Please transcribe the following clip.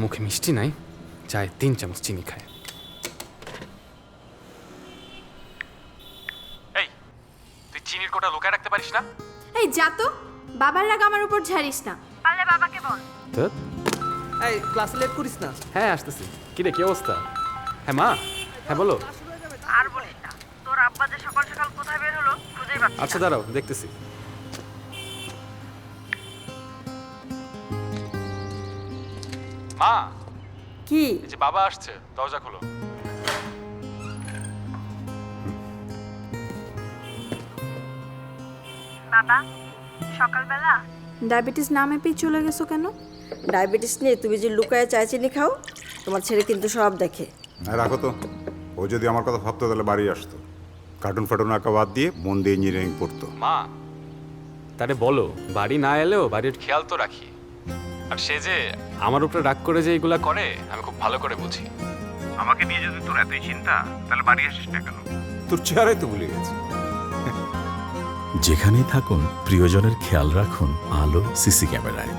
মুখে মিষ্টি নাই চায়ে তিন চামচ চিনি খায়। এই তুই চিনির কোটা লুকায় রাখতে পারিস না? এই যা তো। বাবার রাগ আমার উপর ঝাড়িস না। পারলে বাবাকে বল। ধ্যাৎ। এই ক্লাসে লেট করিস না। হ্যাঁ আসতেছি। কি রে কি অবস্থা? হ্যাঁ মা? হ্যাঁ বলো। আর বলিস না। তোর আব্বা যে সকাল সকাল কোথায় বের হলো খুঁজেই পাচ্ছি আচ্ছা দাঁড়াও দেখতেছি। মা! কি? এই যে বাবা আসছে দরজা খোলো। বাবা সকালবেলা? ডায়াবেটিস না মেপেই চলে গেছো কেন? ডায়াবেটিস নিয়ে তুমি যে লুকায় চায় চিনি খাও তোমার ছেলে কিন্তু সব দেখে। হ্যাঁ রাখো তো। ও যদি আমার কথা ভাবতো তাহলে বাড়ি আসতো। কার্টুন ফাটুন আঁকা বাদ দিয়ে মন দিয়ে ইঞ্জিনিয়ারিং পড়তো। মা! তারে বলো বাড়ি না এলেও বাড়ির খেয়াল তো রাখি। আর সে যে আমার উপরে রাগ করে যে এগুলা করে আমি খুব ভালো করে বুঝি। আমাকে নিয়ে যদি তোর এতই চিন্তা তাহলে বাড়ি আসিস না কেন? তোর চেহারাই তো ভুলে গেছে। যেখানেই থাকুন প্রিয়জনের খেয়াল রাখুন আলো সিসি ক্যামেরায়।